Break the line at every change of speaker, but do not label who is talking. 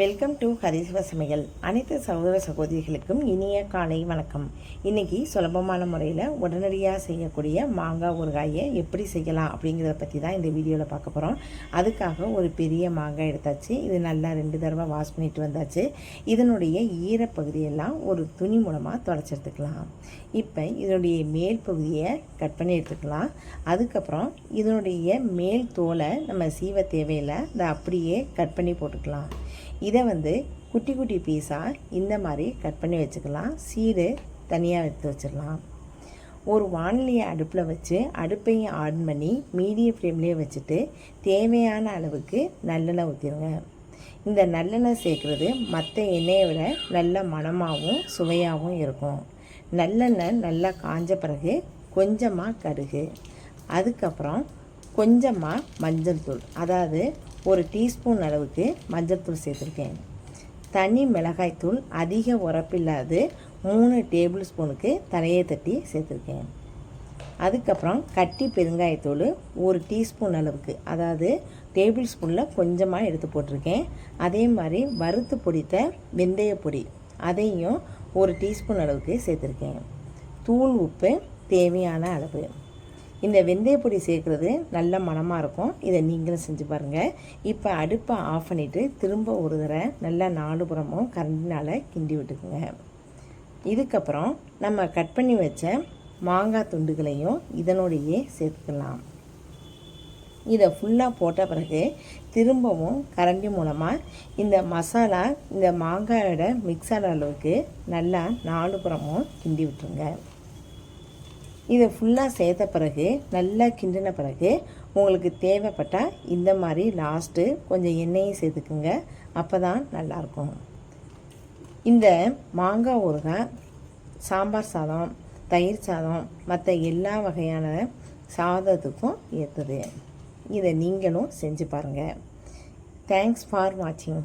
Welcome to ஹரிசிவ சமையல் அனைத்து சகோதர சகோதரிகளுக்கும் இனிய காலை வணக்கம். இன்னைக்கு சுலபமான முறையில் உடனடியாக செய்யக்கூடிய மாங்காய் ஊறுகாயை எப்படி செய்யலாம் அப்படிங்கிறத பற்றி தான் இந்த வீடியோவில் பார்க்க போகிறோம் அதுக்காக ஒரு பெரிய மாங்காய் எடுத்தாச்சு. இது நல்லா ரெண்டு தடவை வாஷ் பண்ணிட்டு வந்தாச்சு. இதனுடைய ஈரப்பகுதியெல்லாம் ஒரு துணி மூலமாக தொடச்சி எடுத்துக்கலாம் இப்போ இதனுடைய மேல் பகுதியை கட் பண்ணி எடுத்துக்கலாம். அதுக்கப்புறம் இதனுடைய மேல் தோலை நம்ம சீவ தேவையில்லை அதை அப்படியே கட் பண்ணி போட்டுக்கலாம். இதை வந்து குட்டி குட்டி பீஸாக இந்த மாதிரி கட் பண்ணி வச்சுக்கலாம். சீடு தனியாக எடுத்து வச்சிடலாம். ஒரு வானிலையை அடுப்பில் வச்சு அடுப்பையும் ஆன் பண்ணி மீடியம் ஃப்ளேம்லேயே வச்சுட்டு தேவையான அளவுக்கு நல்லெண்ணெய் ஊற்றிடுங்க இந்த நல்லெண்ணெய் சேர்க்குறது மற்ற எண்ணெயை விட நல்ல மணமாகவும் சுவையாகவும் இருக்கும். நல்லெண்ணெய் நல்லா காஞ்ச பிறகு கொஞ்சமாக கடுகு. அதுக்கப்புறம் கொஞ்சமாக மஞ்சள் தூள். அதாவது ஒரு டீஸ்பூன் அளவுக்கு மஞ்சள் தூள் சேர்த்துருக்கேன். தனி மிளகாய்த்தூள் அதிக உரப்பில்லாது மூணு டேபிள் ஸ்பூனுக்கு தலையை தட்டி சேர்த்துருக்கேன். அதுக்கப்புறம் கட்டி பெருங்காயத்தூள் ஒரு டீஸ்பூன் அளவுக்கு அதாவது டேபிள் ஸ்பூனில் கொஞ்சமாக எடுத்து போட்டிருக்கேன். அதே மாதிரி வறுத்து பொடித்த வெந்தய பொடி அதையும் ஒரு டீஸ்பூன் அளவுக்கு சேர்த்துருக்கேன். தூள் உப்பு தேவையான அளவு. இந்த வெந்தயப்பொடி சேர்க்குறது நல்ல மணமாக இருக்கும். இதை நீங்களும் செஞ்சு பாருங்கள் இப்போ அடுப்பை ஆஃப் பண்ணிவிட்டு திரும்ப ஒரு தடவை நல்லா நாலு புறமும் கரண்டினால் கிண்டி விட்டுக்குங்க. இதுக்கப்புறம் நம்ம கட் பண்ணி வச்ச மாங்காய் துண்டுகளையும் இதனோடையே சேர்த்துக்கலாம். இதை ஃபுல்லாக போட்ட பிறகு திரும்பவும் கரண்டி மூலமாக இந்த மசாலா இந்த மாங்காயோட மிக்ஸ் ஆகிற அளவுக்கு நல்லா நாலு புறமும் கிண்டி விட்டுருங்க. இதை ஃபுல்லாக சேர்த்த பிறகு நல்லா கிண்டின பிறகு உங்களுக்கு தேவைப்பட்டால் இந்த மாதிரி லாஸ்ட்டு கொஞ்சம் எண்ணெயும் சேர்த்துக்குங்க. அப்போ தான் நல்லாயிருக்கும். இந்த மாங்காய் ஊறுகாய் சாம்பார் சாதம் தயிர் சாதம் மற்ற எல்லா வகையான சாதத்துக்கும் ஏற்றுது இதை நீங்களும் செஞ்சு பாருங்கள் தேங்க்ஸ் ஃபார் வாட்சிங்